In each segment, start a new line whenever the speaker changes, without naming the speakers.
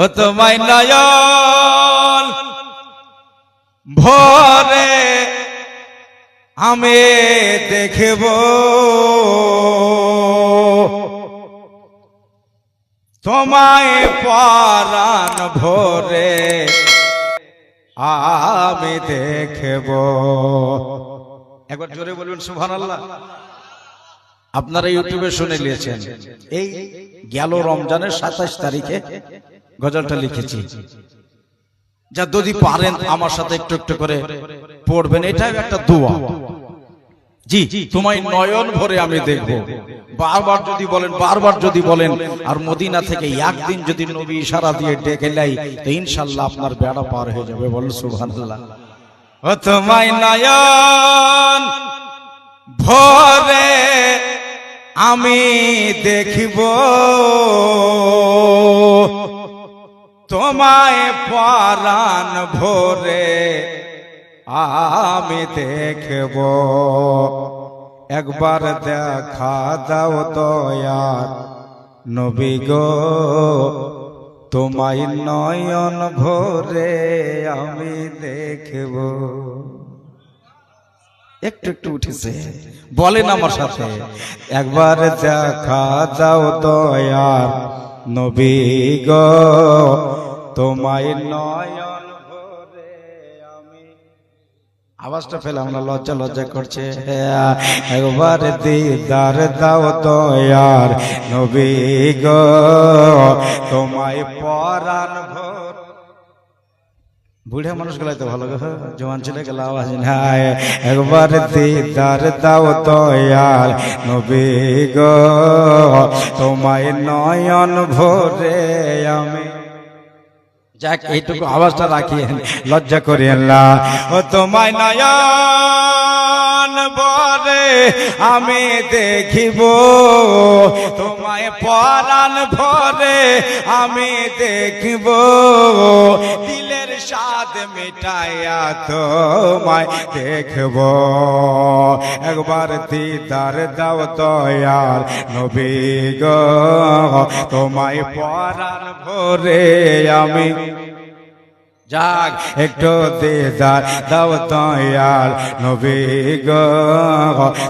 ও তোমায় নয়ন ভরে আমি দেখব। তোমায় পরাণ ভরে আমি দেখব। একবার জোরে বলবেন সুভান আল্লাহ আপনারা ইউটিউবে শুনে নিয়েছেন। এই গেল রমজানের সাতাশ তারিখে গজলটা লিখেছি। যা যদি পারেন আমার সাথে একটু একটু করে পড়বেন, এটাও একটা দোয়া। জি, তোমায় নয়ন ভরে আমি দেখব। বারবার যদি বলেন, বারবার যদি বলেন, আর মদিনা থেকে একদিন যদি নবী ইশারা দিয়ে ডেকে লাই তো ইনশাল্লাহ আপনার বেড়া পার হয়ে যাবে। বল সুবহানাল্লাহ। ও তোমায় নয়ন ভরে আমি দেখিব। তোমায় পরাণ ভোরে আমি দেখব। একবার দেখা দাও দয়ার নবী গো, তোমায় নয়ন ভোরে আমি দেখব। একটু একটু উঠেছে। বলেন আমার সাথে একবার দেখা দাও দয়ার নবী গো। তোমায় নয়ন ভরে আমি আওয়াজটা পেলাম আমরা লজ্জা লজ্জা করছে। একবার দিদার দাও দয়ার নবী গো। তোমায় পরাণ ভর বুড়ে মানুষগুলাই তো ভালো গো জওয়ান ছেলে গেল আওয়াজ নাই। একবার দিদার দাও দয়াল নবী গো, তোমায় নয়ন ভরে আমি যাক, এইটুকু আওয়াজটা রাখি লজ্জা করি আল্লাহ ও তোমায় নয়ন আমি দেখিব তোমায় পরাণ ভরে আমি দেখিব। দিলের স্বাদ মিটাইয়া তোমায় দেখব। একবার দিদার দাও দয়াল নবী গো, তোমায় পরাণ ভরে আমি যাক, একটু দিদার দাও দয়াল নবী গো,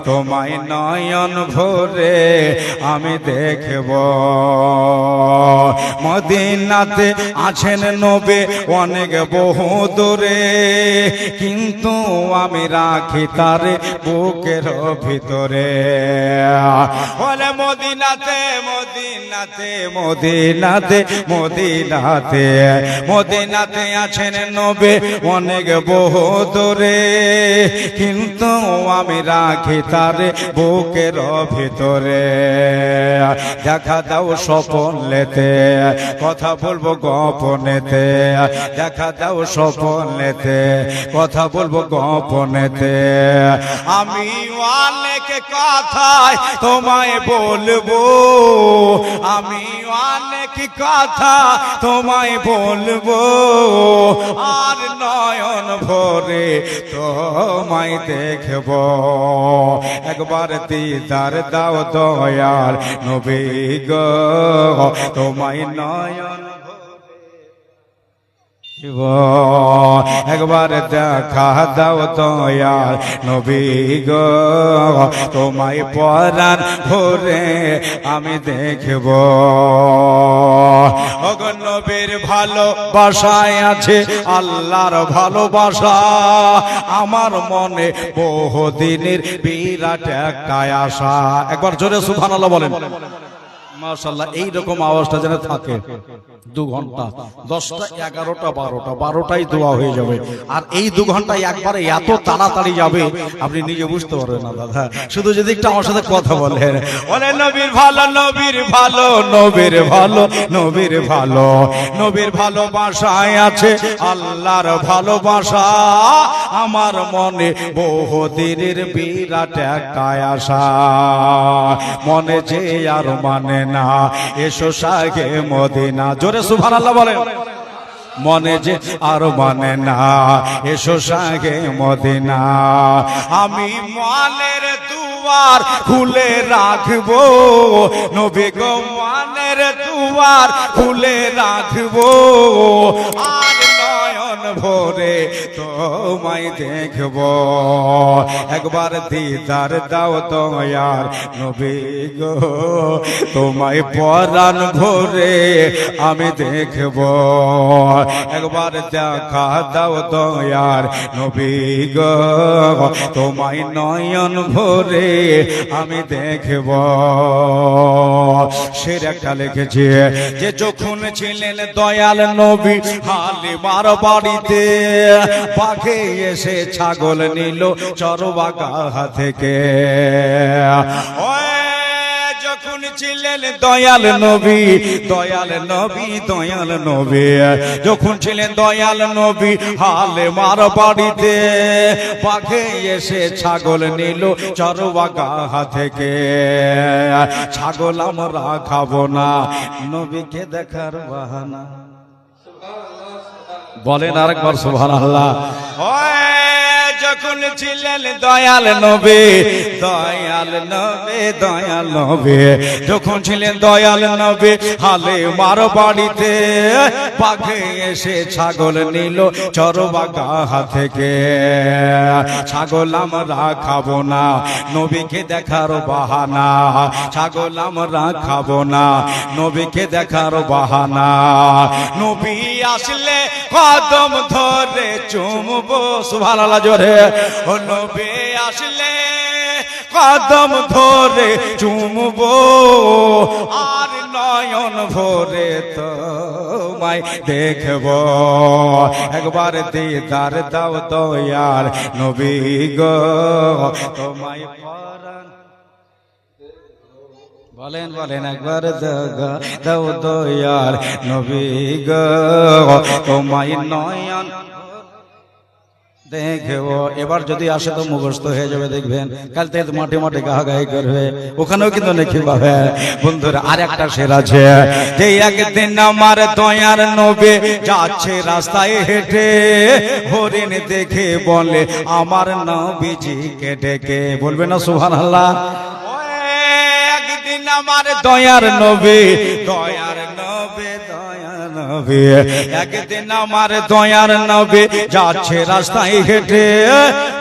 তোমায় নয়ন ভরে আমি দেখব। মদিনাতে আছেন নবে অনেক বহু দূরে, কিন্তু আমি রাখি তার বুকের ভিতরে। বলে, মদিনাতে মদিনাতে মদিনাতে মদিনাতে মদিনাতে আছেন নবে, অনেক বহু দূরে। কিন্তু আমি রাখি তারে বুকের ভিতরে। দেখা দাও স্বপন লেতে কথা বলব গোপনেতে। দেখা দাও স্বপন লেতে কথা বলব গোপনেতে। আমি অনেক কথায় তোমায় বলব। আমি অনেক কথা তোমায় বলব। আর নয়ন ভরে তোমায় দেখব। একবার দিদার দাও দয়াল নবী গো তোমায় নয়ন শিব একবার দেখা দাও দয়াল নবী গো, তোমায় পরাণ ভরে আমি দেখব। নবীর ভালোবাসায় আছে আল্লাহর ভালোবাসা। আমার মনে বহুদিনের বিরাট একটা আশা। একবার জোরে সুবহানাল্লাহ বলেন। মাশাল্লাহ এইরকম আওয়াজটা যেন থাকে। দু ঘণ্টা, দশটা, এগারোটা, বারোটা, বারোটাই দোয়া হয়ে যাবে। আর এই দু ঘন্টায় একবারে এত তাড়াতাড়ি যাবে, আপনি নিজে বুঝতে পারবেন না, দাদা। শুধু যদি একটু আমার সাথে কথা বলেন। ওরে নবীর ভালো নবীর ভালো নবীর ভালো নবীর ভালো, নবীর ভালোবাসায় আছে আল্লাহর ভালোবাসা। আমার মনে বহুদিনের বিরাট একটা আশা। মনে যে আর মানে না, এসো সাগে মদিনা জোরে সুভান আল্লাহ বলে মনে যে আর মানে না, এসো সাগে মদিনা। আমি মালের দুয়ার খুলে রাখব, নবী গো মানের দুয়ার খুলে রাখব। আর নয়ন ভরে তোমায় দেখব। একবার দিদার দাও দয়ার নবী গো, তোমায় পরাণ ভরে আমি দেখব। একবার দেখা দাও দয়ার নবী গো, তোমায় নয়ন ভরে আমি দেখব। সের একটা লিখেছে, যে যখন ছিলেন দয়াল নবী, হালিমার বাড়িতে পাখে এসে ছাগল নিল চরবাগা থেকে। যখন ছিলেন দয়াল নবী দয়াল নবী দয়াল নবী। যখন ছিলেন দয়াল নবী, হালে মার বাড়িতে পাখে এসে ছাগল নিল চরবাগা থেকে। ছাগল আমরা খাব না, নবীকে দেখার বাহানা। বলেন আরেকবার সুভান আল্লাহ যখন ছিলেন দয়াল নবে দয়াল নবে দয়াল নবে। যখন ছিলেন দয়াল নবে, হালে মার বাড়িতে পাখে এসে ছাগল নিল চরবাগা থেকে। ছাগল আমরা খাব না, নবীকে দেখার বাহানা। ছাগল আমরা খাব না, নবীকে দেখার বাহানা। নবী আসলে কদম ধরে চুমবো সুভানালা জোরে। নবী আসলে কদম ধরে চুমবো, আর নয়ন ভরে তোমায় দেখব। একবার দিদার দাও দয়ার নবী গো, তোমায় পরাণ। বলেন বলেন, একবার দাও দয়ার নবী গো, তোমায় নয়ন দেখব এবার যদি আসে তো মুখস্থ হয়ে যাবে, দেখবেন কাল থেকে মাঠে মাঠে গাহি করবে। ওখানেও কিন্তু নাকি পাবে। বন্ধুরা আর একটা শের আছে। যে একদিন আমার দয়ার নবে যাচ্ছে রাস্তায় হেঁটে, হরিণ দেখে বলে, আমার নবীজিকে ডেকে। বলবে না সুহান আল্লাহ একদিন আমার দয়ার নবে নবে একদিন আমার দয়ার নবে যাচ্ছে রাস্তায় হেঁটে,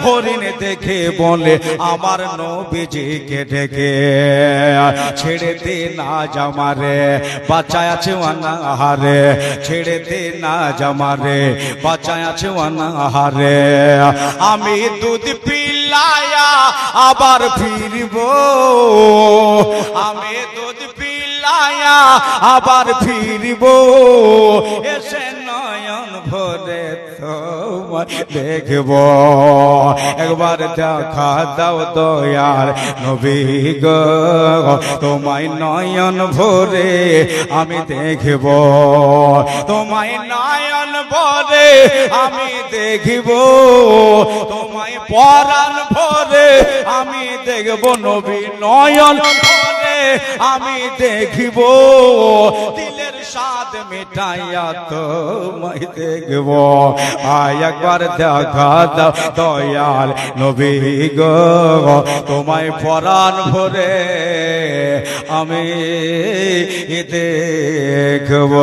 হরিণ দেখে বলে, আমার নবীজিকে ডেকে ছেড়ে দে না জামারে বাচ্চায় আছে আহারে ছেড়ে দে না জামারে বাচ্চায় আছে আহারে আমি দুধ পিলায়া আবার ফিরবো। আমি দুধ পিলায়া আবার ফিরব। এসে নয়ন ভরে দেখব। একবার দেখা দাও দয়ার নবী তোমায় নয়ন ভরে আমি দেখব। তোমায় নয়ন ভরে আমি দেখব। তোমায় পরাণ ভরে আমি দেখব নবী নয়ন আমি দেখিব। দিলের স্বাদ মিটাইয়া তোমায় দেখব। আয় একবার দেখা দাও দয়াল নবী গো। তোমায় পরাণ ভরে আমি দেখব।